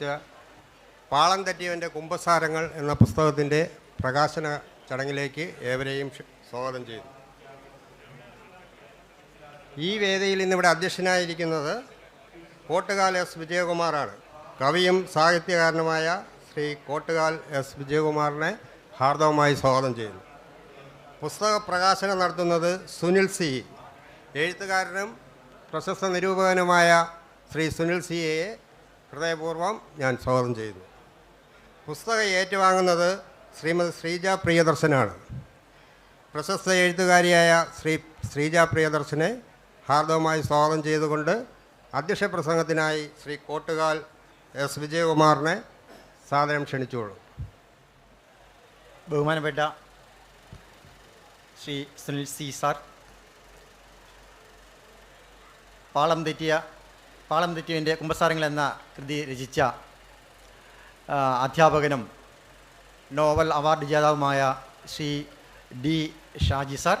അവതരിപ്പിച്ച പാളം തെറ്റിയവന്റെ കുംഭസാരങ്ങൾ എന്ന പുസ്തകത്തിന്റെ പ്രകാശന ചടങ്ങിലേക്ക് ഏവരെയും സ്വാഗതം ചെയ്യുന്നു. ഈ വേദിയിൽ ഇന്നിവിടെ അധ്യക്ഷനായിരിക്കുന്നത് കോട്ടുകാൽ എസ് വിജയകുമാറാണ്. കവിയും സാഹിത്യകാരനുമായ ശ്രീ കോട്ടുകാൽ എസ് വിജയകുമാറിനെ ഹാർദവമായി സ്വാഗതം ചെയ്യുന്നു. പുസ്തക പ്രകാശനം നടത്തുന്നത് സുനിൽ സി. എഴുത്തുകാരനും പ്രശസ്ത നിരൂപകനുമായ ശ്രീ സുനിൽ സിയെ ഹൃദയപൂർവം ഞാൻ സ്വാഗതം ചെയ്യുന്നു. പുസ്തകം ഏറ്റുവാങ്ങുന്നത് ശ്രീമതി ശ്രീജ പ്രിയദർശനാണ്. പ്രശസ്ത എഴുത്തുകാരിയായ ശ്രീ ശ്രീജ പ്രിയദർശനെ ഹാർദവമായി സ്വാഗതം ചെയ്തുകൊണ്ട് അധ്യക്ഷ പ്രസംഗത്തിനായി ശ്രീ കോട്ടുകാൽ എസ്. വിജയകുമാറിനെ സാദരം ക്ഷണിച്ചുകൊള്ളും. ബഹുമാനപ്പെട്ട ശ്രീ സുനിൽ സി സാർ പാളം തെറ്റിയ പാളം തെറ്റുവിന്റെ കുമ്പസാരങ്ങൾ എന്ന കൃതി രചിച്ച അധ്യാപകനും നോവൽ അവാർഡ് ജേതാവുമായ ശ്രീ ഡി ഷാജി സാർ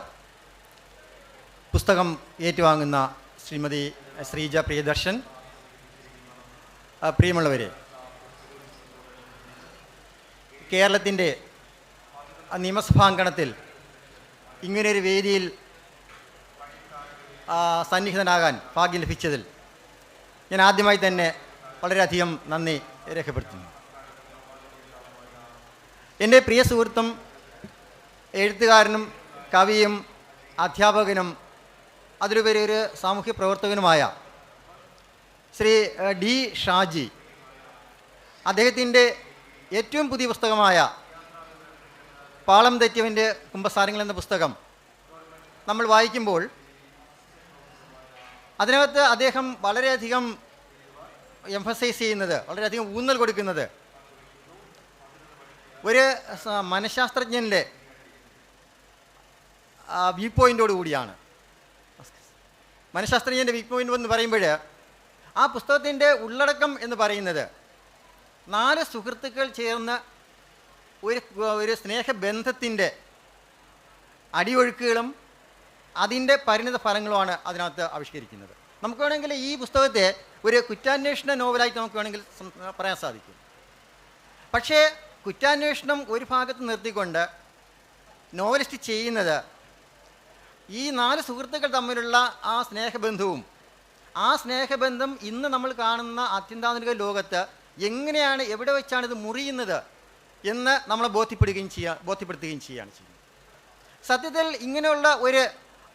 പുസ്തകം ഏറ്റുവാങ്ങുന്ന ശ്രീമതി ശ്രീജ പ്രിയദർശൻ പ്രിയമുള്ളവരെ കേരളത്തിന്റെ നിയമസഭാങ്കണത്തിൽ ഇങ്ങനെയൊരു വേദിയിൽ സന്നിഹിതനാകാൻ ഭാഗ്യം ലഭിച്ചതിൽ ഞാൻ ആദ്യമായി തന്നെ വളരെയധികം നന്ദി രേഖപ്പെടുത്തുന്നു. എന്റെ പ്രിയ സുഹൃത്തും എഴുത്തുകാരനും കവിയും അധ്യാപകനും അതിലുപരി ഒരു സാമൂഹ്യ പ്രവർത്തകനുമായ ശ്രീ ഡി ഷാജി അദ്ദേഹത്തിന്റെ ഏറ്റവും പുതിയ പുസ്തകമായ പാളം തെറ്റിയവന്റെ കുംഭസാരങ്ങൾ എന്ന പുസ്തകം നമ്മൾ വായിക്കുമ്പോൾ അതിനകത്ത് അദ്ദേഹം വളരെയധികം എംഫസൈസ് ചെയ്യുന്നത് വളരെയധികം ഊന്നൽ കൊടുക്കുന്നത്. ഒരു മനഃശാസ്ത്രജ്ഞന്റെ വ്യൂ പോയിന്റോട് കൂടിയാണ്. മനഃശാസ്ത്രജ്ഞന്റെ വ്യൂ പോയിന്റ് എന്ന് പറയുമ്പോൾ ആ പുസ്തകത്തിന്റെ ഉള്ളടക്കം എന്ന് പറയുന്നത് നാല് സുഹൃത്തുക്കൾ ചേർന്ന് ഒരു ഒരു സ്നേഹബന്ധത്തിന്റെ അടിയൊഴുക്കുകളും അതിന്റെ പരിണിത ഫലങ്ങളുമാണ് അതിനകത്ത് ആവിഷ്കരിക്കുന്നത്. നമുക്ക് വേണമെങ്കിൽ ഈ പുസ്തകത്തെ ഒരു കുറ്റാന്വേഷണ നോവലായിട്ട് നമുക്ക് വേണമെങ്കിൽ പറയാൻ സാധിക്കും. പക്ഷേ കുറ്റാന്വേഷണം ഒരു ഭാഗത്ത് നിർത്തിക്കൊണ്ട് നോവലിസ്റ്റ് ചെയ്യുന്നത് ഈ നാല് സുഹൃത്തുക്കൾ തമ്മിലുള്ള ആ സ്നേഹബന്ധവും ആ സ്നേഹബന്ധം ഇന്ന് നമ്മൾ കാണുന്ന അത്യന്താധുനിക ലോകത്ത് എങ്ങനെയാണ് എവിടെ വെച്ചാണ് ഇത് മുറിയുന്നത് എന്ന് നമ്മളെ ബോധ്യപ്പെടുകയും ചെയ്യുക ബോധ്യപ്പെടുത്തുകയും ചെയ്യുകയാണ് ചെയ്യുന്നത്. സത്യത്തിൽ ഇങ്ങനെയുള്ള ഒരു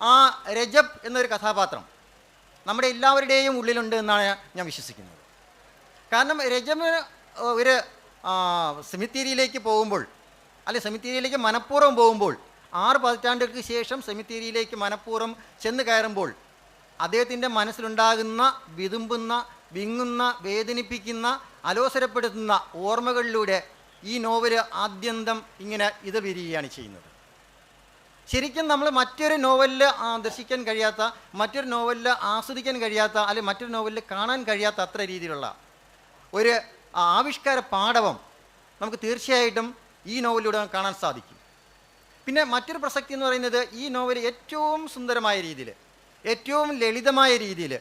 ആ രജബ് എന്നൊരു കഥാപാത്രം നമ്മുടെ എല്ലാവരുടെയും ഉള്ളിലുണ്ട് എന്നാണ് ഞാൻ വിശ്വസിക്കുന്നത്. കാരണം രജമ ഒരു സെമിത്തേരിയിലേക്ക് പോകുമ്പോൾ അല്ലെ സെമിത്തേരിയിലേക്ക് മനഃപൂർവം പോകുമ്പോൾ ആറ് പതിറ്റാണ്ടുകൾക്ക് ശേഷം സെമിത്തേരിയിലേക്ക് മനഃപൂർവം ചെന്ന് കയറുമ്പോൾ അദ്ദേഹത്തിന്റെ മനസ്സിലുണ്ടാകുന്ന വിതുമ്പുന്ന വിങ്ങുന്ന വേദനിപ്പിക്കുന്ന അലോസരപ്പെടുത്തുന്ന ഓർമ്മകളിലൂടെ ഈ നോവൽ ആദ്യന്തം ഇങ്ങനെ ഇത് വിരിയുകയാണ് ചെയ്യുന്നത്. ശരിക്കും നമ്മൾ മറ്റൊരു നോവലിൽ ദർശിക്കാൻ കഴിയാത്ത മറ്റൊരു നോവലിൽ ആസ്വദിക്കാൻ കഴിയാത്ത അല്ലെങ്കിൽ മറ്റൊരു നോവലിൽ കാണാൻ കഴിയാത്ത അത്ര രീതിയിലുള്ള ഒരു ആവിഷ്കാര പാടവം നമുക്ക് തീർച്ചയായിട്ടും ഈ നോവലിലൂടെ കാണാൻ സാധിക്കും. പിന്നെ മറ്റൊരു പ്രസക്തി എന്ന് പറയുന്നത് ഈ നോവൽ ഏറ്റവും സുന്ദരമായ രീതിയിൽ ഏറ്റവും ലളിതമായ രീതിയിൽ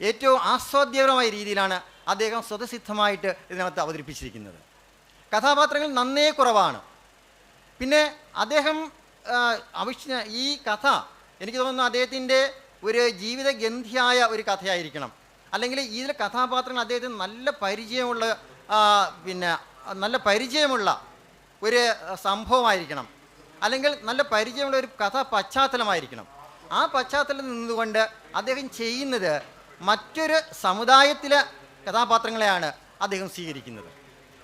ഏറ്റവും ആസ്വാദ്യകരമായ രീതിയിലാണ് അദ്ദേഹം സ്വതസിദ്ധമായിട്ട് ഇതിനകത്ത് അവതരിപ്പിച്ചിരിക്കുന്നത്. കഥാപാത്രങ്ങൾ നന്നേ കുറവാണ്. പിന്നെ അദ്ദേഹം അവിശ്യ ഈ കഥ എനിക്ക് തോന്നുന്നു അദ്ദേഹത്തിന്റെ ഒരു ജീവിതഗന്ധിയായ ഒരു കഥയായിരിക്കണം. അല്ലെങ്കിൽ ഇതിലെ കഥാപാത്രങ്ങൾ അദ്ദേഹത്തിന് നല്ല പരിചയമുള്ള പിന്നെ നല്ല പരിചയമുള്ള ഒരു സംഭവമായിരിക്കണം. അല്ലെങ്കിൽ നല്ല പരിചയമുള്ള ഒരു കഥ പശ്ചാത്തലമായിരിക്കണം. ആ പശ്ചാത്തലത്തിൽ നിന്നുകൊണ്ട് അദ്ദേഹം ചെയ്യുന്നത് മറ്റൊരു സമുദായത്തിലെ കഥാപാത്രങ്ങളെയാണ് അദ്ദേഹം സ്വീകരിക്കുന്നത്.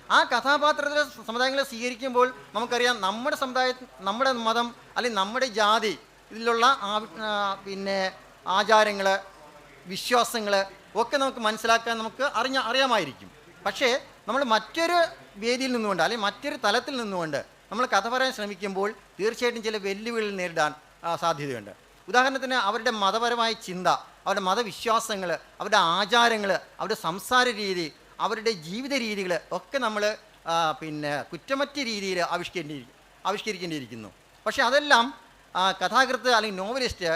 ആ കഥാപാത്രത്തിലെ സമുദായങ്ങളെ സ്വീകരിക്കുമ്പോൾ നമുക്കറിയാം നമ്മുടെ സമുദായ നമ്മുടെ മതം അല്ലെങ്കിൽ നമ്മുടെ ജാതി ഇതിലുള്ള പിന്നെ ആചാരങ്ങൾ വിശ്വാസങ്ങൾ ഒക്കെ നമുക്ക് മനസ്സിലാക്കാൻ നമുക്ക് അറിഞ്ഞ അറിയാമായിരിക്കും. പക്ഷേ നമ്മൾ മറ്റൊരു വേദിയിൽ നിന്നുകൊണ്ട് അല്ലെങ്കിൽ മറ്റൊരു തലത്തിൽ നിന്നുകൊണ്ട് നമ്മൾ കഥ പറയാൻ ശ്രമിക്കുമ്പോൾ തീർച്ചയായിട്ടും ചില വെല്ലുവിളികൾ നേരിടാൻ സാധ്യതയുണ്ട്. ഉദാഹരണത്തിന് അവരുടെ മതപരമായ ചിന്ത അവരുടെ മതവിശ്വാസങ്ങൾ അവരുടെ ആചാരങ്ങൾ അവരുടെ സംസാര രീതി അവരുടെ ജീവിത രീതികൾ ഒക്കെ നമ്മൾ പിന്നെ കുറ്റമറ്റ രീതിയിൽ ആവിഷ്കരി ആവിഷ്കരിക്കേണ്ടിയിരിക്കുന്നു. പക്ഷേ അതെല്ലാം കഥാകൃത്ത് അല്ലെങ്കിൽ നോവലിസ്റ്റ്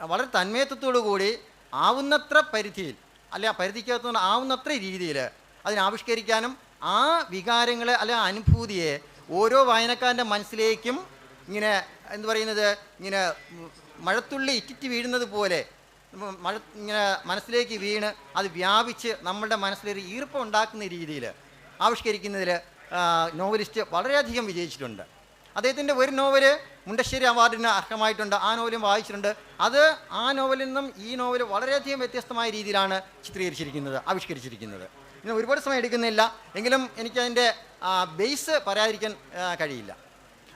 വളരെ തന്മയത്വത്തോടു കൂടി ആവുന്നത്ര പരിധിയിൽ അല്ലെ ആ പരിധിക്കകത്ത് നിന്ന് ആവുന്നത്ര രീതിയിൽ അതിനാവിഷ്കരിക്കാനും ആ വികാരങ്ങളെ അല്ലെ അനുഭൂതിയെ ഓരോ വായനക്കാരന്റെ മനസ്സിലേക്കും ഇങ്ങനെ എന്ത് പറയുന്നത് ഇങ്ങനെ മഴത്തുള്ളി ഇറ്റിറ്റ് വീഴുന്നത് പോലെ മഴ ഇങ്ങനെ മനസ്സിലേക്ക് വീണ് അത് വ്യാപിച്ച് നമ്മളുടെ മനസ്സിലൊരു ഈർപ്പം ഉണ്ടാക്കുന്ന രീതിയിൽ ആവിഷ്കരിക്കുന്നതിൽ നോവലിസ്റ്റ് വളരെയധികം വിജയിച്ചിട്ടുണ്ട്. അദ്ദേഹത്തിന്റെ ഒരു നോവൽ മുണ്ടശ്ശേരി അവാർഡിന് അർഹമായിട്ടുണ്ട്. ആ നോവലും വായിച്ചിട്ടുണ്ട്. അത് ആ നോവലിൽ നിന്നും ഈ നോവൽ വളരെയധികം വ്യത്യസ്തമായ രീതിയിലാണ് ചിത്രീകരിച്ചിരിക്കുന്നത് ആവിഷ്കരിച്ചിരിക്കുന്നത്. ഇന്ന് ഒരുപാട് സമയം എടുക്കുന്നില്ല. എങ്കിലും എനിക്കതിന്റെ ബേസ് പറയാതിരിക്കാൻ കഴിയില്ല.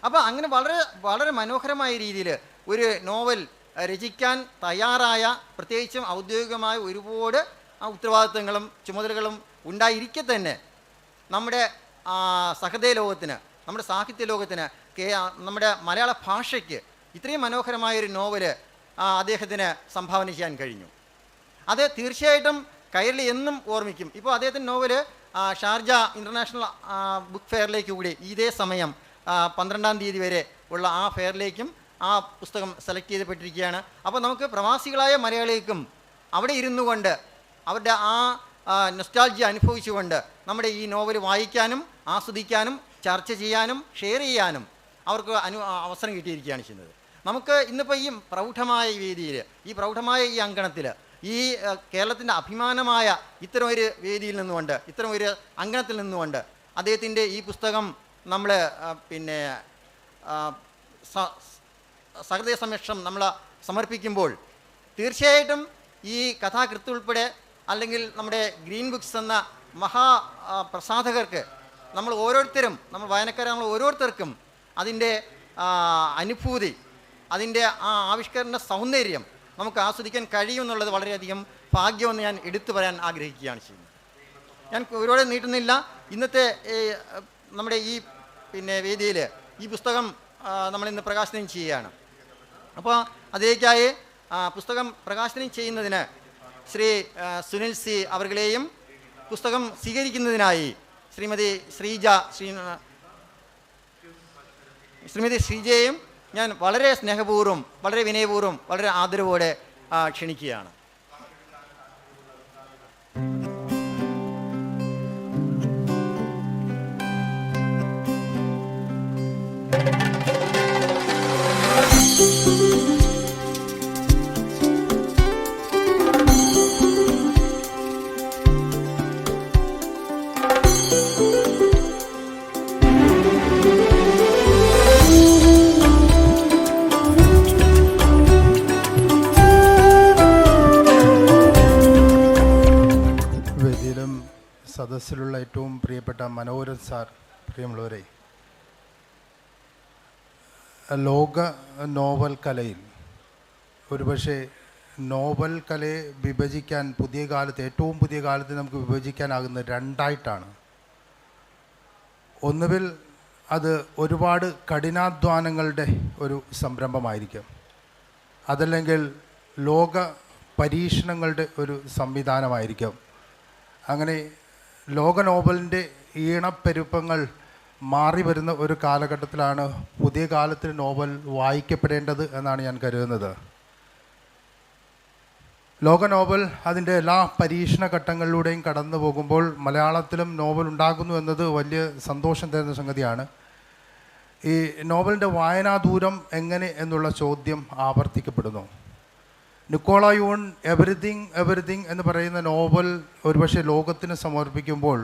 അപ്പോൾ അങ്ങനെ വളരെ വളരെ മനോഹരമായ രീതിയിൽ ഒരു നോവൽ രചിക്കാൻ തയ്യാറായ പ്രത്യേകിച്ചും ഔദ്യോഗികമായ ഒരുപാട് ഉത്തരവാദിത്തങ്ങളും ചുമതലകളും ഉണ്ടായിരിക്കെ തന്നെ നമ്മുടെ സഹൃദയ ലോകത്തിന് നമ്മുടെ സാഹിത്യ ലോകത്തിന് കേ നമ്മുടെ മലയാള ഭാഷയ്ക്ക് ഇത്രയും മനോഹരമായൊരു നോവൽ അദ്ദേഹത്തിന് സംഭാവന ചെയ്യാൻ കഴിഞ്ഞു. അത് തീർച്ചയായിട്ടും കൈരളി എന്നും ഓർമ്മിക്കും. ഇപ്പോൾ അദ്ദേഹത്തിന്റെ നോവൽ ഷാർജ ഇന്റർനാഷണൽ ബുക്ക് ഫെയറിലേക്ക് കൂടി ഇതേ സമയം പന്ത്രണ്ടാം തീയതി വരെ ഉള്ള ആ ഫെയറിലേക്കും ആ പുസ്തകം സെലക്ട് ചെയ്തപ്പെട്ടിരിക്കുകയാണ്. അപ്പോൾ നമുക്ക് പ്രവാസികളായ മലയാളികൾക്കും അവിടെ ഇരുന്നു കൊണ്ട് അവരുടെ ആ നൊസ്റ്റാൾജി അനുഭവിച്ചുകൊണ്ട് നമ്മുടെ ഈ നോവൽ വായിക്കാനും ആസ്വദിക്കാനും ചർച്ച ചെയ്യാനും ഷെയർ ചെയ്യാനും അവർക്ക് അനു അവസരം കിട്ടിയിരിക്കുകയാണ് ചെയ്യുന്നത്. നമുക്ക് ഇന്നിപ്പോൾ ഈ പ്രൗഢമായ വേദിയിൽ ഈ പ്രൗഢമായ ഈ അങ്കണത്തിൽ ഈ കേരളത്തിന്റെ അഭിമാനമായ ഇത്തരം ഒരു വേദിയിൽ നിന്നുകൊണ്ട് ഇത്തരം ഒരു അങ്കണത്തിൽ നിന്നുകൊണ്ട് അദ്ദേഹത്തിന്റെ ഈ പുസ്തകം നമ്മൾ പിന്നെ സഹൃദയ സംരക്ഷണം നമ്മൾ സമർപ്പിക്കുമ്പോൾ തീർച്ചയായിട്ടും ഈ കഥാകൃത്ത് ഉൾപ്പെടെ അല്ലെങ്കിൽ നമ്മുടെ ഗ്രീൻ ബുക്സ് എന്ന മഹാ പ്രസാധകർക്ക് നമ്മൾ ഓരോരുത്തരും നമ്മൾ വായനക്കാരെ നമ്മൾ ഓരോരുത്തർക്കും അതിന്റെ അനുഭൂതി അതിന്റെ ആ ആവിഷ്കരണ സൗന്ദര്യം നമുക്ക് ആസ്വദിക്കാൻ കഴിയുമെന്നുള്ളത് വളരെയധികം ഭാഗ്യമെന്ന് ഞാൻ എടുത്തു പറയാൻ ആഗ്രഹിക്കുകയാണ് ചെയ്യുന്നത്. ഞാൻ ഒരുപാട് നീട്ടുന്നില്ല. ഇന്നത്തെ നമ്മുടെ ഈ പിന്നെ വേദിയിൽ ഈ പുസ്തകം നമ്മളിന്ന് പ്രകാശനം ചെയ്യുകയാണ്. അപ്പോൾ അതിലേക്കായി പുസ്തകം പ്രകാശനം ചെയ്യുന്നതിന് ശ്രീ സുനിൽ സി അവർകളെയും പുസ്തകം സ്വീകരിക്കുന്നതിനായി ശ്രീമതി ശ്രീജ ശ്രീ ശ്രീമതി ശ്രീജയെയും ഞാൻ വളരെ സ്നേഹപൂർവം വളരെ വിനയപൂർവം വളരെ ആദരവോടെ ക്ഷണിക്കുകയാണ്. സാർ പ്രിയമുള്ളവരെ ലോക നോവൽ കലയിൽ ഒരുപക്ഷെ നോവൽ കലയെ വിഭജിക്കാൻ പുതിയ കാലത്ത് ഏറ്റവും പുതിയ കാലത്ത് നമുക്ക് വിഭജിക്കാനാകുന്നത് രണ്ടായിട്ടാണ്. ഒന്നുകിൽ അത് ഒരുപാട് കഠിനാധ്വാനങ്ങളുടെ ഒരു സംരംഭമായിരിക്കും. അതല്ലെങ്കിൽ ലോക പരീക്ഷണങ്ങളുടെ ഒരു സംവിധാനമായിരിക്കും. അങ്ങനെ ലോക നോബലിന്റെ ഈണപ്പെരുപ്പങ്ങൾ മാറി വരുന്ന ഒരു കാലഘട്ടത്തിലാണ് പുതിയ കാലത്തിൽ നോവൽ വായിക്കപ്പെടേണ്ടത് എന്നാണ് ഞാൻ കരുതുന്നത്. ലോക നോവൽ അതിന്റെ എല്ലാ പരീക്ഷണ ഘട്ടങ്ങളിലൂടെയും കടന്നു പോകുമ്പോൾ മലയാളത്തിലും നോവൽ ഉണ്ടാകുന്നു എന്നത് വലിയ സന്തോഷം തരുന്ന സംഗതിയാണ്. ഈ നോവലിന്റെ വായനാദൂരം എങ്ങനെ എന്നുള്ള ചോദ്യം ആവർത്തിക്കപ്പെടുന്നു. നിക്കോള യൂൺ എവറിതിങ് എവറിതിങ് എന്ന് പറയുന്ന നോവൽ ഒരുപക്ഷെ ലോകത്തിന് സമർപ്പിക്കുമ്പോൾ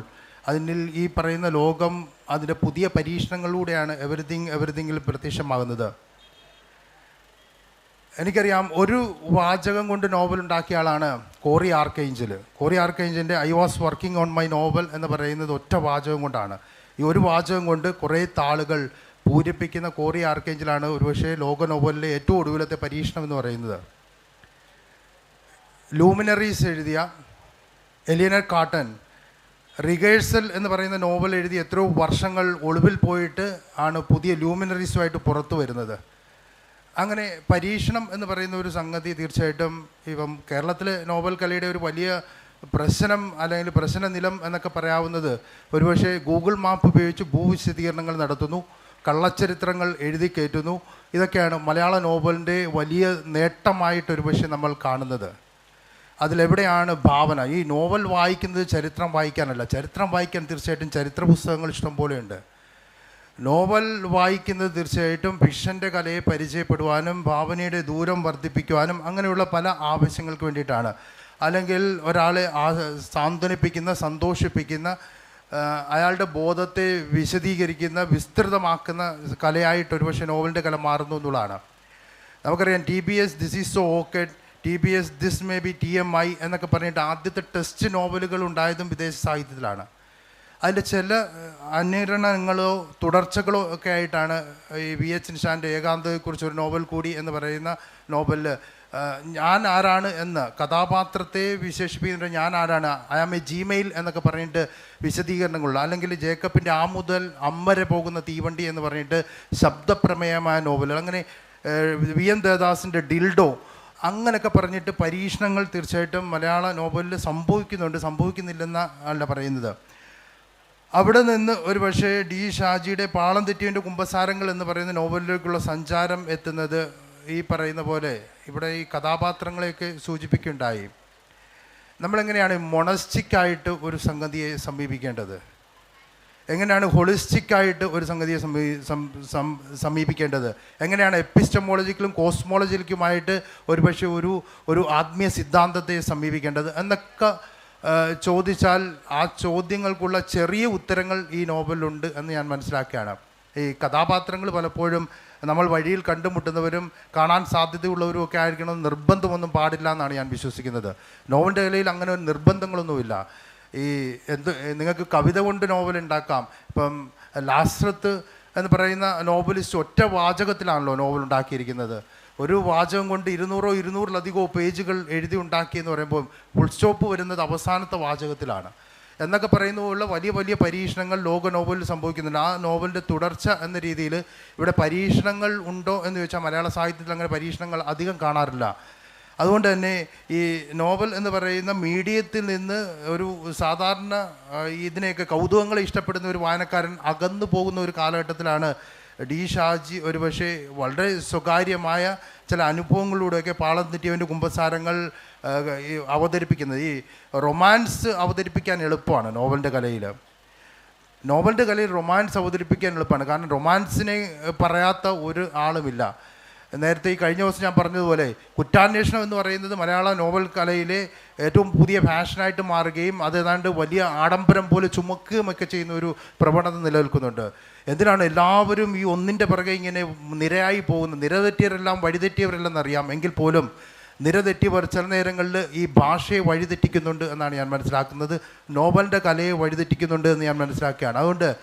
അതിനിൽ ഈ പറയുന്ന ലോകം അതിന്റെ പുതിയ പരീക്ഷണങ്ങളിലൂടെയാണ് എവറിതിങ് എവറിതിങ്ങിൽ പ്രത്യക്ഷമാകുന്നത്. എനിക്കറിയാം ഒരു വാചകം കൊണ്ട് നോവൽ ഉണ്ടാക്കിയ ആളാണ് Cory Arcangel Cory ആർക്കേഞ്ചിന്റെ I was working on my novel എന്ന് പറയുന്നത് ഒറ്റ വാചകം കൊണ്ടാണ്. ഈ ഒരു വാചകം കൊണ്ട് കുറേ താളുകൾ പൂരിപ്പിക്കുന്ന കോറി ആർക്കേഞ്ചലാണ് ഒരുപക്ഷെ ലോക നോവലിലെ ഏറ്റവും ഒടുവിലത്തെ പരീക്ഷണം എന്ന് പറയുന്നത്. ലൂമിനറീസ് എഴുതിയ എലിയനർ കാട്ടൻ റിഗേഴ്സൽ എന്ന് പറയുന്ന നോവൽ എഴുതി എത്രയോ വർഷങ്ങൾ ഒളിവിൽ പോയിട്ട് ആണ് പുതിയ ലൂമിനറീസുമായിട്ട് പുറത്തു വരുന്നത്. അങ്ങനെ പരീക്ഷണം എന്ന് പറയുന്ന ഒരു സംഗതി തീർച്ചയായിട്ടും ഇപ്പം കേരളത്തിലെ നോവൽ കലയുടെ ഒരു വലിയ പ്രശ്നം അല്ലെങ്കിൽ പ്രശ്ന നിലം എന്നൊക്കെ പറയാവുന്നത് ഒരുപക്ഷെ ഗൂഗിൾ മാപ്പ് ഉപയോഗിച്ച് ഭൂവിശദീകരണങ്ങൾ നടത്തുന്നു കള്ളച്ചരിത്രങ്ങൾ എഴുതി കയറ്റുന്നു. ഇതൊക്കെയാണ് മലയാള നോവലിന്റെ വലിയ നേട്ടമായിട്ട് ഒരുപക്ഷെ നമ്മൾ കാണുന്നത്. അതിലെവിടെയാണ് ഭാവന? ഈ നോവൽ വായിക്കുന്നത് ചരിത്രം വായിക്കാനല്ല. ചരിത്രം വായിക്കാൻ തീർച്ചയായിട്ടും ചരിത്ര പുസ്തകങ്ങൾ ഇഷ്ടം പോലെയുണ്ട്. നോവൽ വായിക്കുന്നത് തീർച്ചയായിട്ടും ഫിക്ഷന്റെ കലയെ പരിചയപ്പെടുവാനും ഭാവനയുടെ ദൂരം വർദ്ധിപ്പിക്കുവാനും അങ്ങനെയുള്ള പല ആവശ്യങ്ങൾക്ക് വേണ്ടിയിട്ടാണ്. അല്ലെങ്കിൽ ഒരാളെ ആ സാന്ത്വനിപ്പിക്കുന്ന സന്തോഷിപ്പിക്കുന്ന അയാളുടെ ബോധത്തെ വിശദീകരിക്കുന്ന വിസ്തൃതമാക്കുന്ന കലയായിട്ട് ഒരുപക്ഷെ നോവലിന്റെ കല മാറുന്നു എന്നുള്ളതാണ്. നമുക്കറിയാം T B S this is so okay T B S this may be T M I എന്നൊക്കെ പറഞ്ഞിട്ട് ആദ്യത്തെ ടെസ്റ്റ് നോവലുകൾ ഉണ്ടായതും വിദേശ സാഹിത്യത്തിലാണ്. അതിന്റെ ചില ഏഹ്, അന്വേഷണങ്ങളോ തുടർച്ചകളോ ഒക്കെ ആയിട്ടാണ് ഈ വി എച്ച് നിഷാന്റെ ഏകാന്തതയെക്കുറിച്ച് ഒരു നോവൽ കൂടി എന്ന് പറയുന്ന നോവലിൽ ഞാൻ ആരാണ് എന്ന് കഥാപാത്രത്തെ വിശേഷിപ്പിക്കുന്ന ഞാൻ ആരാണ് ഐ ആം എ ജിമെയിൽ എന്നൊക്കെ പറഞ്ഞിട്ട് വിശദീകരണങ്ങളുള്ള അല്ലെങ്കിൽ ജേക്കബിന്റെ ആ മുതൽ അമ്മരെ പോകുന്ന തീവണ്ടി എന്ന് പറഞ്ഞിട്ട് ശബ്ദപ്രമേയമായ നോവലുകൾ അങ്ങനെ വി എൻ ദേദാസിന്റെ ഡിൽഡോ അങ്ങനെയൊക്കെ പറഞ്ഞിട്ട് പരീക്ഷണങ്ങൾ തീർച്ചയായിട്ടും മലയാള നോവലിൽ സംഭവിക്കുന്നുണ്ട് സംഭവിക്കുന്നില്ലെന്ന അല്ല പറയുന്നത്. അവിടെ നിന്ന് ഒരു പക്ഷേ ഡി ഷാജിയുടെ പാളം തെറ്റിയന്റെ കുമ്പസാരങ്ങൾ എന്ന് പറയുന്ന നോവലിലേക്കുള്ള സഞ്ചാരം എത്തുന്നത് ഈ പറയുന്ന പോലെ ഇവിടെ ഈ കഥാപാത്രങ്ങളെയൊക്കെ സൂചിപ്പിക്കുകയുണ്ടായി. നമ്മളെങ്ങനെയാണ് മൊണസ്റ്റിക്കായിട്ട് ഒരു സംഗതിയെ സമീപിക്കേണ്ടത്? എങ്ങനെയാണ് ഹോളിസ്റ്റിക്കായിട്ട് ഒരു സംഗതിയെ സമീപിക്കേണ്ടത്? എങ്ങനെയാണ് എപ്പിസ്റ്റമോളജിക്കലും കോസ്മോളജിക്കലുമായിട്ട് ഒരുപക്ഷെ ഒരു ഒരു ആത്മീയ സിദ്ധാന്തത്തെ സമീപിക്കേണ്ടത്? എന്നൊക്കെ ചോദിച്ചാൽ ആ ചോദ്യങ്ങൾക്കുള്ള ചെറിയ ഉത്തരങ്ങൾ ഈ നോവലിലുണ്ട് എന്ന് ഞാൻ മനസ്സിലാക്കുകയാണ്. ഈ കഥാപാത്രങ്ങൾ പലപ്പോഴും നമ്മൾ വഴിയിൽ കണ്ടുമുട്ടുന്നവരും കാണാൻ സാധ്യതയുള്ളവരും ഒക്കെ ആയിരിക്കണം നിർബന്ധമൊന്നും പാടില്ല എന്നാണ് ഞാൻ വിശ്വസിക്കുന്നത്. നോവലിന്റെ കലയിൽ അങ്ങനെ ഒരു നിർബന്ധങ്ങളൊന്നുമില്ല. ഈ എന്ത് നിങ്ങൾക്ക് കവിത കൊണ്ട് നോവൽ ഉണ്ടാക്കാം. ഇപ്പം ലാസ്രത്ത് എന്ന് പറയുന്ന നോവലിസ്റ്റ് ഒറ്റ വാചകത്തിലാണല്ലോ നോവൽ ഉണ്ടാക്കിയിരിക്കുന്നത്. ഒരു വാചകം കൊണ്ട് ഇരുന്നൂറോ ഇരുന്നൂറിലധികമോ പേജുകൾ എഴുതി ഉണ്ടാക്കിയെന്ന് പറയുമ്പോൾ ഫുൾ സ്റ്റോപ്പ് വരുന്നത് അവസാനത്തെ വാചകത്തിലാണ്. എന്നൊക്കെ പറയുന്ന പോലുള്ള വലിയ വലിയ പരീക്ഷണങ്ങൾ ലോക നോവലിൽ സംഭവിക്കുന്നുണ്ട്. ആ നോവലിന്റെ തുടർച്ച എന്ന രീതിയിൽ ഇവിടെ പരീക്ഷണങ്ങൾ ഉണ്ടോ എന്ന് ചോദിച്ചാൽ മലയാള സാഹിത്യത്തിൽ അങ്ങനെ പരീക്ഷണങ്ങൾ അധികം കാണാറില്ല. അതുകൊണ്ട് തന്നെ ഈ നോവൽ എന്ന് പറയുന്ന മീഡിയത്തിൽ നിന്ന് ഒരു സാധാരണ ഇതിനെയൊക്കെ കൗതുകങ്ങളെ ഇഷ്ടപ്പെടുന്ന ഒരു വായനക്കാരൻ അകന്നു പോകുന്ന ഒരു കാലഘട്ടത്തിലാണ് ഡി ഷാജി. ഒരുപക്ഷെ വളരെ സ്വകാര്യമായ ചില അനുഭവങ്ങളിലൂടെയൊക്കെ പാളം തെറ്റിയവന്റെ കുമ്പസാരങ്ങൾ അവതരിപ്പിക്കുന്നത്. ഈ റൊമാൻസ് അവതരിപ്പിക്കാൻ എളുപ്പമാണ് നോവലിന്റെ കലയിൽ. നോവലിന്റെ കലയിൽ റൊമാൻസ് അവതരിപ്പിക്കാൻ എളുപ്പമാണ്. കാരണം റൊമാൻസിനെ പറയാത്ത ഒരു ആളുമില്ല. നേരത്തെ ഈ കഴിഞ്ഞ ദിവസം ഞാൻ പറഞ്ഞതുപോലെ കുറ്റാന്വേഷണം എന്ന് പറയുന്നത് മലയാള നോവൽ കലയിലെ ഏറ്റവും പുതിയ ഫാഷനായിട്ട് മാറുകയും അതേതാണ്ട് വലിയ ആഡംബരം പോലെ ചുമക്കുകയും ഒക്കെ ചെയ്യുന്ന ഒരു പ്രവണത നിലനിൽക്കുന്നുണ്ട്. എന്തിനാണ് എല്ലാവരും ഈ ഒന്നിന്റെ പിറകെ ഇങ്ങനെ നിരയായി പോകുന്നത്? നിരതെറ്റിയവരെല്ലാം വഴിതെറ്റിയവരെല്ലാം അറിയാം. എങ്കിൽ പോലും നിരതെറ്റിയവർ ചില നേരങ്ങളിൽ ഈ ഭാഷയെ വഴിതെറ്റിക്കുന്നുണ്ട് എന്നാണ് ഞാൻ മനസ്സിലാക്കുന്നത്. നോവലിന്റെ കലയെ വഴിതെറ്റിക്കുന്നുണ്ട് എന്ന് ഞാൻ മനസ്സിലാക്കുകയാണ്. അതുകൊണ്ട്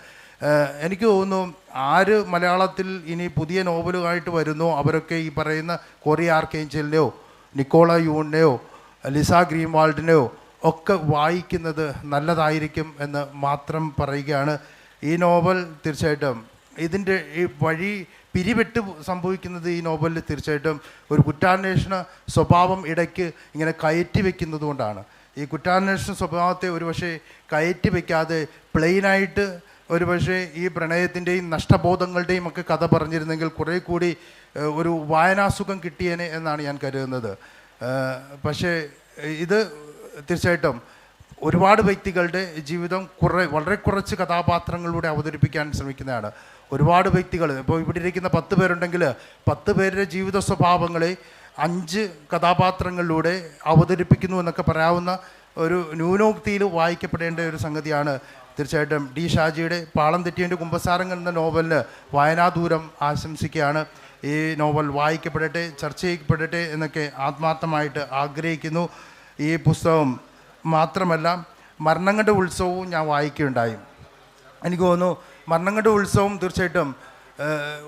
എനിക്ക് തോന്നുന്നു ആര് മലയാളത്തിൽ ഇനി പുതിയ നോവലുമായിട്ട് വരുന്നു? അവരൊക്കെ ഈ പറയുന്ന കൊറിയ ആർക്കേഞ്ചലിനെയോ നിക്കോള യൂണിനെയോ ലിസ ഗ്രീൻവാൾഡിനെയോ ഒക്കെ വായിക്കുന്നത് നല്ലതായിരിക്കും എന്ന് മാത്രം പറയുകയാണ്. ഈ നോവൽ തീർച്ചയായിട്ടും ഇതിന്റെ ഈ വഴി പിരിവെട്ട് സംഭവിക്കുന്നത് ഈ നോവലിൽ തീർച്ചയായിട്ടും ഒരു കുറ്റാന്വേഷണ സ്വഭാവം ഇടയ്ക്ക് ഇങ്ങനെ കയറ്റി വെക്കുന്നത് കൊണ്ടാണ് ഈ കുറ്റാന്വേഷണ സ്വഭാവത്തെ ഒരുപക്ഷെ കയറ്റി വയ്ക്കാതെ പ്ലെയിനായിട്ട് ഒരുപക്ഷെ ഈ പ്രണയത്തിന്റെയും നഷ്ടബോധങ്ങളുടെയും ഒക്കെ കഥ പറഞ്ഞിരുന്നെങ്കിൽ കുറേ കൂടി ഒരു വായനാസുഖം കിട്ടിയേനെ എന്നാണ് ഞാൻ കരുതുന്നത്. പക്ഷേ ഇത് തീർച്ചയായിട്ടും ഒരുപാട് വ്യക്തികളുടെ ജീവിതം കുറേ വളരെ കുറച്ച് കഥാപാത്രങ്ങളിലൂടെ അവതരിപ്പിക്കാൻ ശ്രമിക്കുന്നതാണ്. ഒരുപാട് വ്യക്തികൾ ഇപ്പോൾ ഇവിടെ ഇരിക്കുന്ന പത്ത് പേരുണ്ടെങ്കിൽ പത്ത് പേരുടെ ജീവിത സ്വഭാവങ്ങളെ അഞ്ച് കഥാപാത്രങ്ങളിലൂടെ അവതരിപ്പിക്കുന്നു എന്നൊക്കെ പറയാവുന്ന ഒരു ന്യൂനോക്തിയിൽ വായിക്കപ്പെടേണ്ട ഒരു സംഗതിയാണ് തീർച്ചയായിട്ടും ഡി ഷാജിയുടെ പാളം തെറ്റിയന്റെ കുമ്പസാരങ്ങൾ എന്ന നോവലിന് വായനാദൂരം ആശംസിക്കുകയാണ്. ഈ നോവൽ വായിക്കപ്പെടട്ടെ ചർച്ച ചെയ്യപ്പെടട്ടെ എന്നൊക്കെ ആത്മാർത്ഥമായിട്ട് ആഗ്രഹിക്കുന്നു. ഈ പുസ്തകം മാത്രമല്ല മരണങ്ങളുടെ ഉത്സവവും ഞാൻ വായിക്കുകയുണ്ടായി. എനിക്ക് തോന്നുന്നു മരണങ്ങളുടെ ഉത്സവം തീർച്ചയായിട്ടും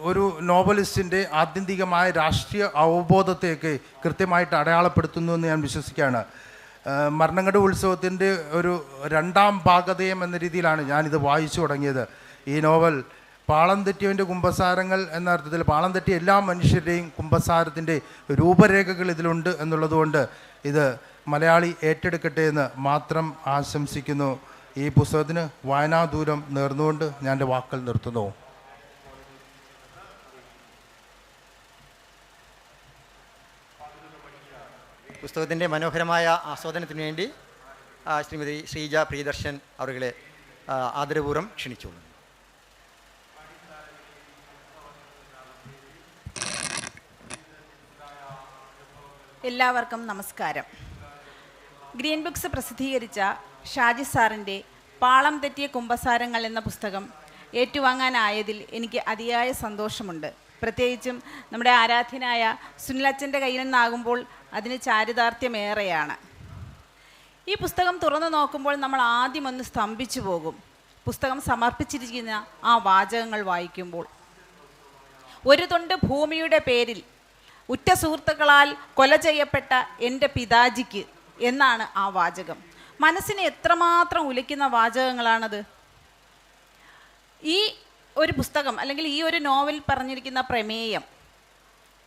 ഒരു നോവലിസ്റ്റിന്റെ ആത്യന്തികമായ രാഷ്ട്രീയ അവബോധത്തെയൊക്കെ കൃത്യമായിട്ട് അടയാളപ്പെടുത്തുന്നു എന്ന് ഞാൻ വിശ്വസിക്കുകയാണ്. ഏഹ്, മരണങ്ങളുടെ ഉത്സവത്തിന്റെ ഒരു രണ്ടാം ഭാഗതയം എന്ന രീതിയിലാണ് ഞാനിത് വായിച്ചു തുടങ്ങിയത്. ഈ നോവൽ പാളം തെറ്റിയവന്റെ കുംഭസാരങ്ങൾ എന്ന അർത്ഥത്തിൽ പാളം തെറ്റിയ എല്ലാ മനുഷ്യരുടെയും കുംഭസാരത്തിന്റെ രൂപരേഖകൾ ഇതിലുണ്ട് എന്നുള്ളതുകൊണ്ട് ഇത് മലയാളി ഏറ്റെടുക്കട്ടെ എന്ന് മാത്രം ആശംസിക്കുന്നു. ഈ പുസ്തകത്തിന് വായനാദൂരം നേർന്നുകൊണ്ട് ഞാൻ എന്റെ വാക്കുകൾ നിർത്തുന്നു. പുസ്തകത്തിന്റെ മനോഹരമായ ആസ്വാദനത്തിന് വേണ്ടി ശ്രീമതി ശ്രീജ പ്രിയദർശൻ അവരുടെ ആദരപൂർവം ക്ഷണിച്ചു. എല്ലാവർക്കും നമസ്കാരം. ഗ്രീൻ ബുക്സ് പ്രസിദ്ധീകരിച്ച ഷാജി സാറിന്റെ പാളം തെറ്റിയ കുംഭസാരങ്ങൾ എന്ന പുസ്തകം ഏറ്റുവാങ്ങാനായതിൽ എനിക്ക് അതിയായ സന്തോഷമുണ്ട്. പ്രത്യേകിച്ചും നമ്മുടെ ആരാധ്യനായ സുനിലച്ചന്റെ കയ്യിൽ നിന്നാകുമ്പോൾ അതിന് ചാരിതാർത്ഥ്യമേറെയാണ്. ഈ പുസ്തകം തുറന്നു നോക്കുമ്പോൾ നമ്മൾ ആദ്യം ഒന്ന് സ്തംഭിച്ചു പോകും. പുസ്തകം സമർപ്പിച്ചിരിക്കുന്ന ആ വാചകങ്ങൾ വായിക്കുമ്പോൾ. ഒരു തൊണ്ട് ഭൂമിയുടെ പേരിൽ ഉറ്റ സുഹൃത്തുക്കളാൽ കൊല ചെയ്യപ്പെട്ട എന്റെ പിതാജിക്ക് എന്നാണ് ആ വാചകം. മനസ്സിനെ എത്രമാത്രം ഉലയ്ക്കുന്ന വാചകങ്ങളാണത്? ഈ ഒരു പുസ്തകം അല്ലെങ്കിൽ ഈ ഒരു നോവൽ പറഞ്ഞിരിക്കുന്ന പ്രമേയം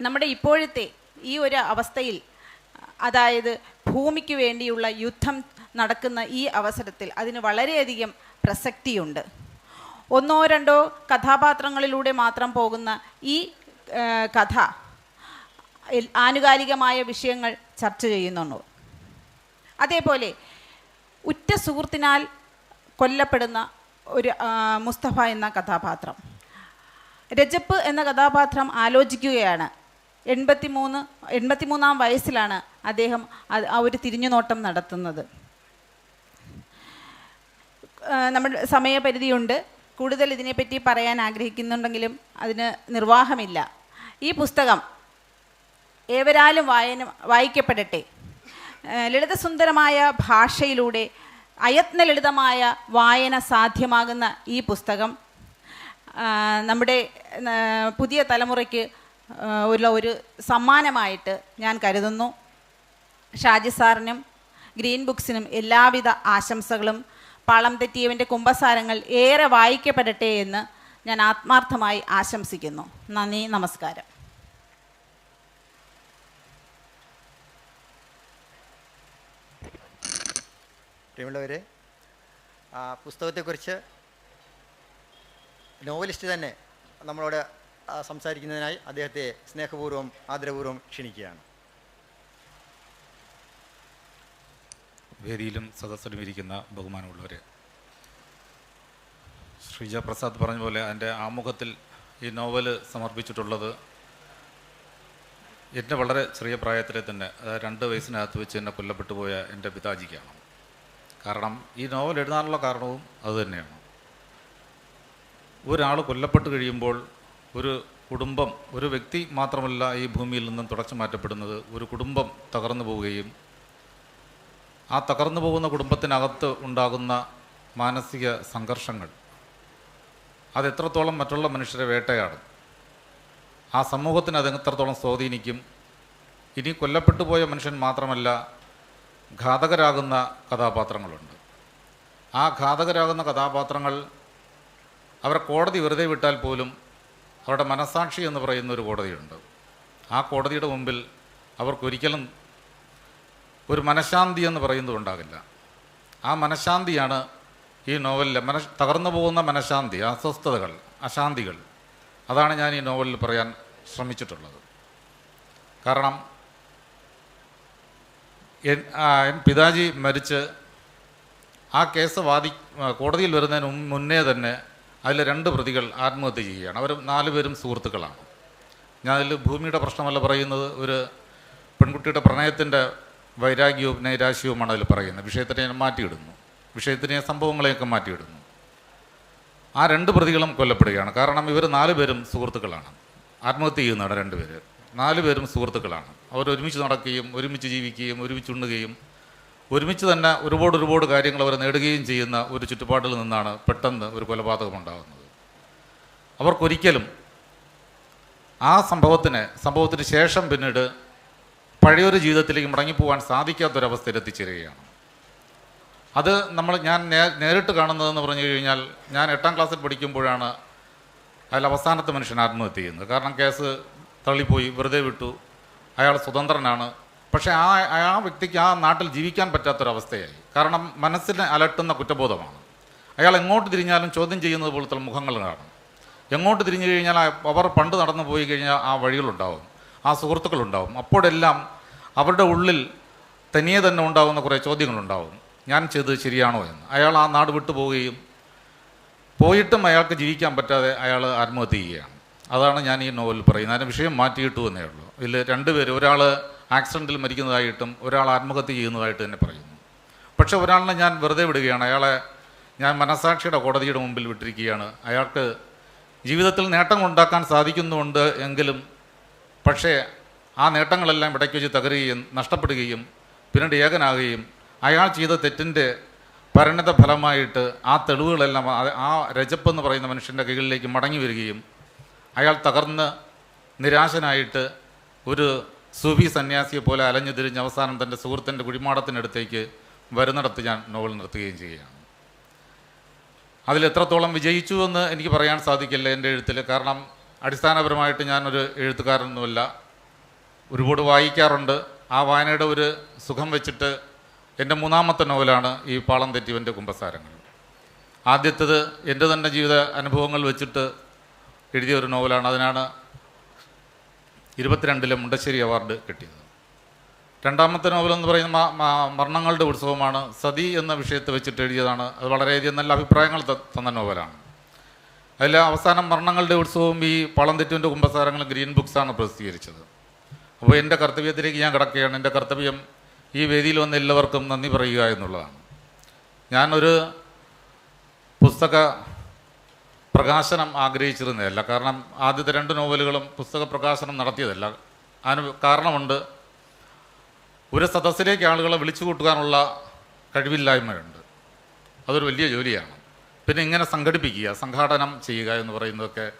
നമ്മുടെ ഇപ്പോഴത്തെ ഈ ഒരു അവസ്ഥയിൽ അതായത് ഭൂമിക്ക് വേണ്ടിയുള്ള യുദ്ധം നടക്കുന്ന ഈ അവസരത്തിൽ അതിന് വളരെയധികം പ്രസക്തിയുണ്ട്. ഒന്നോ രണ്ടോ കഥാപാത്രങ്ങളിലൂടെ മാത്രം പോകുന്ന ഈ കഥ ആനുകാലികമായ വിഷയങ്ങൾ ചർച്ച ചെയ്യുന്നുള്ളൂ അതേപോലെ ഉറ്റ സുഹൃത്തിനാൽ കൊല്ലപ്പെടുന്ന ഒരു മുസ്തഫ എന്ന കഥാപാത്രം. രജപ്പ് എന്ന കഥാപാത്രം ആലോചിക്കുകയാണ്. എൺപത്തി മൂന്ന് എൺപത്തിമൂന്നാം വയസ്സിലാണ് അദ്ദേഹം ആ ഒരു തിരിഞ്ഞുനോട്ടം നടത്തുന്നത്. നമ്മുടെ സമയപരിധിയുണ്ട്. കൂടുതൽ ഇതിനെപ്പറ്റി പറയാൻ ആഗ്രഹിക്കുന്നുണ്ടെങ്കിലും അതിന് നിർവാഹമില്ല. ഈ പുസ്തകം ഏവരാലും വായന വായിക്കപ്പെടട്ടെ. ലളിതസുന്ദരമായ ഭാഷയിലൂടെ അയത്ന ലളിതമായ വായന സാധ്യമാകുന്ന ഈ പുസ്തകം നമ്മുടെ പുതിയ തലമുറയ്ക്ക് ഉള്ള ഒരു സമ്മാനമായിട്ട് ഞാൻ കരുതുന്നു. ഷാജി സാറിനും ഗ്രീൻ ബുക്സിനും എല്ലാവിധ ആശംസകളും. പാളം തെറ്റിയവന്റെ കുംഭസാരങ്ങൾ ഏറെ വായിക്കപ്പെടട്ടെ എന്ന് ഞാൻ ആത്മാർത്ഥമായി ആശംസിക്കുന്നു. നന്ദി നമസ്കാരം. പ്രിയമുള്ളവരെ ആ പുസ്തകത്തെക്കുറിച്ച് നോവലിസ്റ്റ് തന്നെ നമ്മളോട് സംസാരിക്കുന്നതിനായി അദ്ദേഹത്തെ സ്നേഹപൂർവം ആദരപൂർവം ക്ഷണിക്കുകയാണ്. വേദിയിലും സദസ്സിലും ഇരിക്കുന്ന ബഹുമാനമുള്ളവർ ശ്രീജ പ്രസാദ് പറഞ്ഞ പോലെ അതിന്റെ ആമുഖത്തിൽ ഈ നോവൽ സമർപ്പിച്ചിട്ടുള്ളത് എന്റെ വളരെ ചെറിയ പ്രായത്തിലെ തന്നെ അതായത് രണ്ട് വയസ്സിനകത്ത് വെച്ച് എന്നെ കൊല്ലപ്പെട്ടു പോയ എന്റെ പിതാജിക്കാണ്. കാരണം ഈ നോവൽ എഴുതാനുള്ള കാരണവും അതുതന്നെയാണ് ഒരാൾ കൊല്ലപ്പെട്ട് കഴിയുമ്പോൾ ഒരു കുടുംബം ഒരു വ്യക്തി മാത്രമല്ല ഈ ഭൂമിയിൽ നിന്നും തുടച്ചു മാറ്റപ്പെടുന്നത് ഒരു കുടുംബം തകർന്നു പോവുകയും ആ തകർന്നു പോകുന്ന കുടുംബത്തിനകത്ത് ഉണ്ടാകുന്ന മാനസിക സംഘർഷങ്ങൾ. അതെത്രത്തോളം മറ്റുള്ള മനുഷ്യരെ വേട്ടയാടും. ആ സമൂഹത്തിന് അത് എത്രത്തോളം സ്വാധീനിക്കും. ഇനി കൊല്ലപ്പെട്ടു പോയ മനുഷ്യൻ മാത്രമല്ല ഘാതകരാകുന്ന കഥാപാത്രങ്ങളുണ്ട്. ആ ഘാതകരാകുന്ന കഥാപാത്രങ്ങൾ അവരെ കോടതി വെറുതെ വിട്ടാൽ പോലും അവരുടെ മനസാക്ഷി എന്ന് പറയുന്ന ഒരു കോടതിയുണ്ട്. ആ കോടതിയുടെ മുമ്പിൽ അവർക്കൊരിക്കലും ഒരു മനഃശാന്തി എന്ന് പറയുന്നത് ഉണ്ടാകില്ല. ആ മനഃശാന്തിയാണ് ഈ നോവലിലെ മന തകർന്നു പോകുന്ന മനഃശാന്തി അസ്വസ്ഥതകൾ അശാന്തികൾ. അതാണ് ഞാൻ ഈ നോവലിൽ പറയാൻ ശ്രമിച്ചിട്ടുള്ളത്. കാരണം എൻ- പിതാജി മരിച്ച് ആ കേസ് വാദി കോടതിയിൽ വരുന്നതിന് മുന്നേ തന്നെ അതിലെ രണ്ട് പ്രതികൾ ആത്മഹത്യ ചെയ്യുകയാണ്. അവർ നാലുപേരും സുഹൃത്തുക്കളാണ്. ഞാൻ അതിൽ ഭൂമിയുടെ പ്രശ്നമല്ല പറയുന്നത്. ഒരു പെൺകുട്ടിയുടെ പ്രണയത്തിന്റെ വൈരാഗ്യവും നൈരാശ്യവുമാണ് അതിൽ പറയുന്നത്. വിഷയത്തിനെ ഞാൻ മാറ്റിയിടുന്നു. വിഷയത്തിനെ സംഭവങ്ങളെയൊക്കെ മാറ്റിയിടുന്നു. ആ രണ്ട് പ്രതികളും കൊല്ലപ്പെടുകയാണ്. കാരണം ഇവർ നാല് പേരും സുഹൃത്തുക്കളാണ്. ആത്മഹത്യ ചെയ്യുന്നതാണ് രണ്ടുപേര് നാലുപേരും സുഹൃത്തുക്കളാണ്. അവർ ഒരുമിച്ച് നടക്കുകയും ഒരുമിച്ച് ജീവിക്കുകയും ഒരുമിച്ച് ഉണ്ണുകയും ഒരുമിച്ച് തന്നെ ഒരുപാട് ഒരുപാട് കാര്യങ്ങൾ അവർ നേടുകയും ചെയ്യുന്ന ഒരു ചുറ്റുപാടിൽ നിന്നാണ് പെട്ടെന്ന് ഒരു കൊലപാതകം ഉണ്ടാകുന്നത്. അവർക്കൊരിക്കലും ആ സംഭവത്തിന് സംഭവത്തിന് ശേഷം പിന്നീട് പഴയൊരു ജീവിതത്തിലേക്ക് മടങ്ങിപ്പോകാൻ സാധിക്കാത്തൊരവസ്ഥയിൽ എത്തിച്ചേരുകയാണ് അത് നമ്മൾ ഞാൻ നേരിട്ട് കാണുന്നതെന്ന് പറഞ്ഞു കഴിഞ്ഞാൽ ഞാൻ എട്ടാം ക്ലാസ്സിൽ പഠിക്കുമ്പോഴാണ് അതിൽ അവസാനത്തെ മനുഷ്യൻ ആത്മഹത്യ ചെയ്യുന്നത്. കാരണം കേസ് തള്ളിപ്പോയി വെറുതെ വിട്ടു. അയാൾ സ്വതന്ത്രനാണ്. പക്ഷേ ആ ആ വ്യക്തിക്ക് ആ നാട്ടിൽ ജീവിക്കാൻ പറ്റാത്തൊരവസ്ഥയായി. കാരണം മനസ്സിനെ അലട്ടുന്ന കുറ്റബോധമാണ്. അയാൾ എങ്ങോട്ട് തിരിഞ്ഞാലും ചോദ്യം ചെയ്യുന്നത് പോലത്തെ മുഖങ്ങൾ കാണും എങ്ങോട്ട് തിരിഞ്ഞു കഴിഞ്ഞാൽ അവർ പണ്ട് നടന്നു പോയി കഴിഞ്ഞാൽ ആ വഴികളുണ്ടാവും ആ സുഹൃത്തുക്കളുണ്ടാവും. അപ്പോഴെല്ലാം അവരുടെ ഉള്ളിൽ തനിയെ തന്നെ ഉണ്ടാകുന്ന കുറേ ചോദ്യങ്ങളുണ്ടാവും ഞാൻ ചെയ്തത് ശരിയാണോ എന്ന്. അയാൾ ആ നാട് വിട്ടു പോവുകയും പോയിട്ടും അയാൾക്ക് ജീവിക്കാൻ പറ്റാതെ അയാൾ ആത്മഹത്യ ചെയ്യുകയാണ്. അതാണ് ഞാൻ ഈ നോവലിൽ പറയുന്നത്. അതിന് വിഷയം മാറ്റിയിട്ടു എന്നേ ഉള്ളൂ. ഇതിൽ രണ്ടുപേർ ഒരാൾ ആക്സിഡന്റിൽ മരിക്കുന്നതായിട്ടും ഒരാൾ ആത്മഹത്യ ചെയ്യുന്നതായിട്ട് തന്നെ പറയുന്നു. പക്ഷേ ഒരാളിനെ ഞാൻ വെറുതെ വിടുകയാണ്. അയാളെ ഞാൻ മനസാക്ഷിയുടെ കോടതിയുടെ മുമ്പിൽ വിട്ടിരിക്കുകയാണ്. അയാൾക്ക് ജീവിതത്തിൽ നേട്ടം ഉണ്ടാക്കാൻ സാധിക്കുന്നുണ്ട് എങ്കിലും പക്ഷേ ആ നേട്ടങ്ങളെല്ലാം ഇടയ്ക്ക് വെച്ച് തകരുകയും നഷ്ടപ്പെടുകയും പിന്നീട് ഏകനാകുകയും അയാൾ ചെയ്ത തെറ്റിന്റെ പരിണത ഫലമായിട്ട് ആ തെളിവുകളെല്ലാം ആ- രജപ്പ് എന്ന് പറയുന്ന മനുഷ്യന്റെ കൈകളിലേക്ക് മടങ്ങി വരികയും അയാൾ തകർന്ന് നിരാശനായിട്ട് ഒരു സൂഫി സന്യാസിയെ പോലെ അലഞ്ഞു തിരിഞ്ഞ് അവസാനം തന്റെ സുഹൃത്തിന്റെ കുഴിമാടത്തിനടുത്തേക്ക് വരുന്നിടത്ത് ഞാൻ നോവൽ നിർത്തുകയും ചെയ്യുകയാണ്. അതിൽ എത്രത്തോളം വിജയിച്ചു എന്ന് എനിക്ക് പറയാൻ സാധിക്കില്ല എന്റെ എഴുത്തിൽ കാരണം അടിസ്ഥാനപരമായിട്ട് ഞാനൊരു എഴുത്തുകാരനൊന്നുമല്ല. ഒരുപാട് വായിക്കാറുണ്ട്. ആ വായനയുടെ ഒരു സുഖം വെച്ചിട്ട് എന്റെ മൂന്നാമത്തെ നോവലാണ് ഈ പാളം തെറ്റിവന്റെ കുമ്പസാരങ്ങൾ. ആദ്യത്തേത് എന്റെ തന്നെ ജീവിത അനുഭവങ്ങൾ വെച്ചിട്ട് എഴുതിയ ഒരു നോവലാണ്. അതിനാണ് ഇരുപത്തിരണ്ടിലെ മുണ്ടശ്ശേരി അവാർഡ് കിട്ടിയത്. രണ്ടാമത്തെ നോവൽ എന്ന് പറയുന്ന മരണങ്ങളുടെ ഉത്സവമാണ്. സതി എന്ന വിഷയത്തെ വെച്ചിട്ട് എഴുതിയതാണ്. അത് വളരെയധികം നല്ല അഭിപ്രായങ്ങൾ തന്ന നോവലാണ്. അതിൽ അവസാനം മരണങ്ങളുടെ ഉത്സവവും ഈ പളംതെറ്റുവിന്റെ കുമ്പസാരങ്ങളും ഗ്രീൻ ബുക്സാണ് പ്രസിദ്ധീകരിച്ചത്. അപ്പോൾ എന്റെ കർത്തവ്യത്തിലേക്ക് ഞാൻ കിടക്കുകയാണ്. എന്റെ കർത്തവ്യം ഈ വേദിയിൽ വന്ന എല്ലാവർക്കും നന്ദി പറയുക എന്നുള്ളതാണ്. ഞാനൊരു പുസ്തക പ്രകാശനം ആഗ്രഹിച്ചിരുന്നതല്ല. കാരണം ആദ്യത്തെ രണ്ട് നോവലുകളും പുസ്തക പ്രകാശനം നടത്തിയതല്ല. അതിന് കാരണമുണ്ട് ഒരു സദസ്സിലേക്ക് ആളുകളെ വിളിച്ചു കൂട്ടുവാനുള്ള കഴിവില്ലായ്മയുണ്ട്. അതൊരു വലിയ ജോലിയാണ്. പിന്നെ ഇങ്ങനെ സംഘടിപ്പിക്കുക സംഘാടനം ചെയ്യുക എന്ന് പറയുന്നതൊക്കെ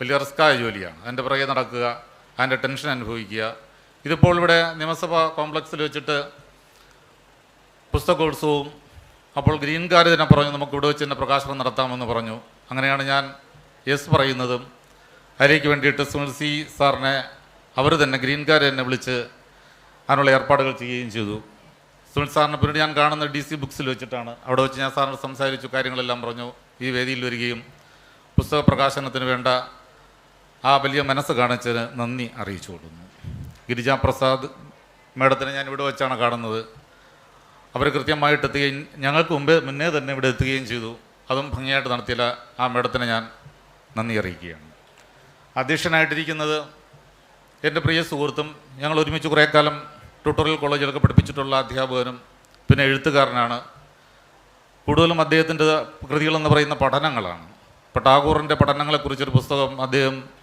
വലിയ റിസ്ക്കായ ജോലിയാണ്. അതിന്റെ പുറകെ നടക്കുക അതിന്റെ ടെൻഷൻ അനുഭവിക്കുക. ഇതിപ്പോൾ ഇവിടെ നിയമസഭാ കോംപ്ലക്സിൽ വെച്ചിട്ട് പുസ്തകോത്സവവും അപ്പോൾ ഗ്രീൻ കാർഡ് തന്നെ പറഞ്ഞു നമുക്ക് ഇവിടെ വെച്ച് തന്നെ പ്രകാശനം നടത്താമെന്ന് പറഞ്ഞു. അങ്ങനെയാണ് ഞാൻ യെസ് പറയുന്നതും. അതിലേക്ക് വേണ്ടിയിട്ട് സുനിൽ സി സാറിനെ അവർ തന്നെ ഗ്രീൻ കാർഡ് തന്നെ വിളിച്ച് അതിനുള്ള ഏർപ്പാടുകൾ ചെയ്യുകയും ചെയ്തു. സുനിൽ സാറിനെ പിന്നീട് ഞാൻ കാണുന്ന ഡി സി ബുക്സിൽ വെച്ചിട്ടാണ്. അവിടെ വെച്ച് ഞാൻ സാറിനോട് സംസാരിച്ചു കാര്യങ്ങളെല്ലാം പറഞ്ഞു. ഈ വേദിയിൽ വരികയും പുസ്തക പ്രകാശനത്തിന് വേണ്ട ആ വലിയ മനസ്സ് കാണിച്ചതിന് നന്ദി അറിയിച്ചു കൊടുക്കുന്നു. ഗിരിജാപ്രസാദ് മേഡത്തിനെ ഞാൻ ഇവിടെ വെച്ചാണ് കാണുന്നത്. അവർ കൃത്യമായിട്ട് എത്തുകയും ഞങ്ങൾക്ക് മുമ്പേ മുന്നേ തന്നെ ഇവിടെ എത്തുകയും ചെയ്തു. അതും ഭംഗിയായിട്ട് നടത്തിയില്ല. ആ മേഡത്തിനെ ഞാൻ നന്ദി അറിയിക്കുകയാണ്. അധ്യക്ഷനായിട്ടിരിക്കുന്നത് എന്റെ പ്രിയ സുഹൃത്തും ഞങ്ങൾ ഒരുമിച്ച് കുറേ കാലം ട്യൂട്ടോറിയൽ കോളേജിലൊക്കെ പഠിപ്പിച്ചിട്ടുള്ള അധ്യാപകനും പിന്നെ എഴുത്തുകാരനാണ്. കൂടുതലും അദ്ദേഹത്തിന്റെ കൃതികളെന്ന് പറയുന്ന പഠനങ്ങളാണ്. ഇപ്പോൾ ടാഗോറിന്റെ പഠനങ്ങളെക്കുറിച്ചൊരു പുസ്തകം അദ്ദേഹം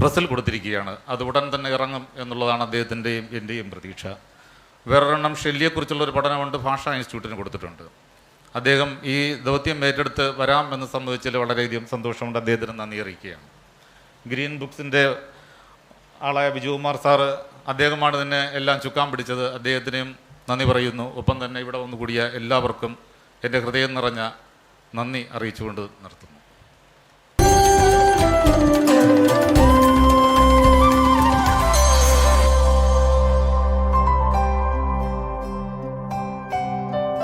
പ്രസ്സിൽ കൊടുത്തിരിക്കുകയാണ്. അത് ഉടൻ തന്നെ ഇറങ്ങും എന്നുള്ളതാണ് അദ്ദേഹത്തിന്റെയും എന്റെയും പ്രതീക്ഷ. വേറൊരെണ്ണം ഷെല്ലിയെക്കുറിച്ചുള്ള ഒരു പഠനമുണ്ട് ഭാഷാ ഇൻസ്റ്റിറ്റ്യൂട്ടിന് കൊടുത്തിട്ടുണ്ട്. അദ്ദേഹം ഈ ദൗത്യം ഏറ്റെടുത്ത് വരാം എന്ന് സംബന്ധിച്ചതിൽ വളരെയധികം സന്തോഷമുണ്ട്. അദ്ദേഹത്തിന് നന്ദി അറിയിക്കുകയാണ്. ഗ്രീൻ ബുക്സിന്റെ ആളായ ബിജുകുമാർ സാറ് അദ്ദേഹമാണ് തന്നെ എല്ലാം ചുക്കാൻ പിടിച്ചത്. അദ്ദേഹത്തിനെയും നന്ദി പറയുന്നു. ഒപ്പം തന്നെ ഇവിടെ വന്നുകൂടിയ എല്ലാവർക്കും എന്റെ ഹൃദയം നിറഞ്ഞ നന്ദി അറിയിച്ചുകൊണ്ട് നിർത്തുന്നു.